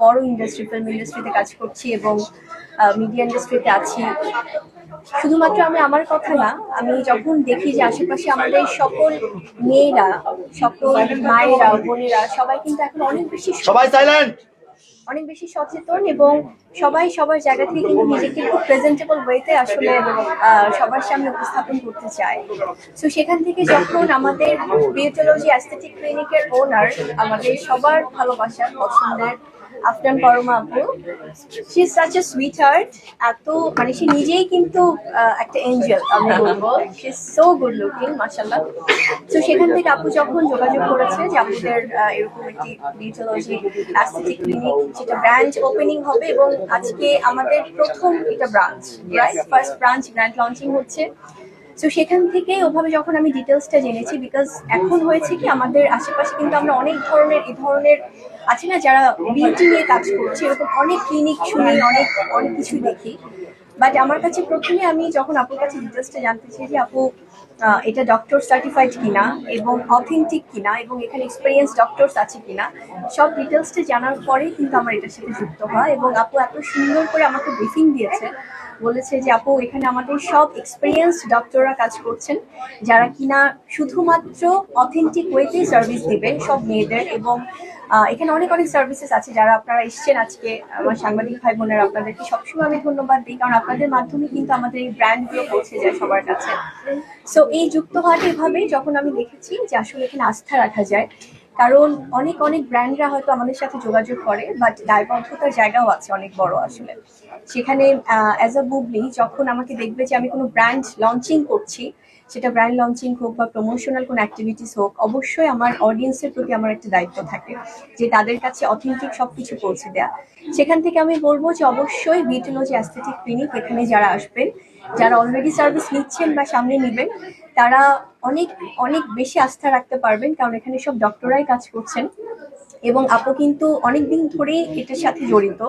বড় industry film ইন্ডাস্ট্রিতে কাজ করছি এবং মিডিয়া ইন্ডাস্ট্রিতে আছি। শুধুমাত্র আমি আমার কথা না আমি যখন দেখি যে আশেপাশে আমাদের সকল মেয়েরা সকল মায়েরা বোনেরা সবাই কিন্তু এখন অনেক বেশি সবাই সাইলেন্ট অনেক বেশি সচেতন এবং সবাই সবার জায়গা থেকে কিন্তু নিজেকে খুব প্রেজেন্টেবল ওয়েতে আসলে সবার সামনে উপস্থাপন করতে চায়। তো সেখান থেকে যখন আমাদের বিউটোলজি অ্যাস্থেটিক ক্লিনিকের ওনার আমাদের সবার ভালোবাসার, পছন্দের আফটান পরমা আপু she is such a sweet heart এত মানে সে নিজেই কিন্তু একটা এঞ্জেল আমি বলব। She is so good looking মাশাল্লাহ তো সেখান থেকে আপু যখন যোগাযোগ করেছে যে আপুদের এরকম একটি বিউটোলজি অ্যাস্থেটিক ক্লিনিক যেটা ব্রাঞ্চ ওপেনিং হবে এবং আজকে আমাদের প্রথম এটা branch right first branch brand launching হচ্ছে। তো সেখান থেকে ওভাবে যখন আমি ডিটেলসটা জেনেছি বিকজ এখন হয়েছে কি, আমাদের আশেপাশে কিন্তু আমরা অনেক ধরনের, এই ধরনের আছে না, যারা বিউটি নিয়ে কাজ করছে, এরকম অনেক ক্লিনিক শুনি, অনেক অনেক কিছু দেখি। বাট আমার কাছে প্রথমে আমি যখন আপুর কাছে ডিটেলসটা জানতে চাই যে, আপু এটা ডক্টর সার্টিফাইড কিনা এবং অথেন্টিক কিনা এবং এখানে এক্সপিরিয়েন্স ডক্টরস আছে কিনা, সব ডিটেলসটা জানার পরেই কিন্তু আমার এটার সাথে যুক্ত হয় এবং আপু এত সুন্দর করে আমাকে ব্রিফিং দিয়েছে। বলেছে যে, আপু, এখানে আমাদের সব এক্সপিরিয়েন্স ডক্টররা কাজ করছেন, যারা কিনা শুধুমাত্র অথেন্টিক ওয়েতে সার্ভিস দিবে সব মেয়েদের এবং এখানে অনেক অনেক সার্ভিসেস আছে যারা আপনারা এসছেন আজকে, আমার সাংবাদিক ভাই বোনেরা আপনাদেরকে সবসময় আমি ধন্যবাদ দিই, কারণ আপনাদের মাধ্যমে কিন্তু আমাদের এই ব্র্যান্ডগুলো পৌঁছে যায় সবার কাছে। সো এই যুক্ত হওয়াটা এভাবেই যখন আমি দেখেছি যে, আসলে এখানে আস্থা রাখা যায় কারণ অনেক অনেক ব্র্যান্ডরা হয়তো আমাদের সাথে যোগাযোগ করে বাট দায়বদ্ধতার জায়গাও আছে অনেক বড় আসলে। সেখানে অ্যাজ আ বুবলি যখন আমাকে দেখবে যে আমি কোনো ব্র্যান্ড লঞ্চিং করছি, সেটা ব্র্যান্ড লঞ্চিং হোক বা প্রমোশনাল কোনো অ্যাক্টিভিটিস হোক, অবশ্যই আমার অডিয়েন্সের প্রতি আমার একটা দায়িত্ব থাকে, যে তাদের কাছে অথেন্টিক সব কিছু পৌঁছে দেওয়া সেখান থেকে আমি বলব যে অবশ্যই বিউটোলজি অ্যাস্থেটিক ক্লিনিক এখানে যারা আসবেন যারা অলরেডি সার্ভিস নিচ্ছেন বা সামনে নেবেন, তারা অনেক অনেক বেশি আস্থা রাখতে পারবেন, কারণ এখানে সব ডক্টরাই কাজ করছেন। এবং আপু কিন্তু অনেক দিন ধরেই এটার সাথে জড়িত।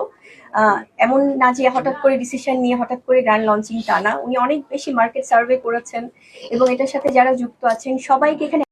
এমন না যে হঠাৎ করে ডিসিশন নিয়ে হঠাৎ করে গ্র্যান্ড লঞ্চিং টানা, উনি অনেক বেশি মার্কেট সার্ভে করেছেন। এবং এটার সাথে যারা যুক্ত আছেন, সবাইকে এখানে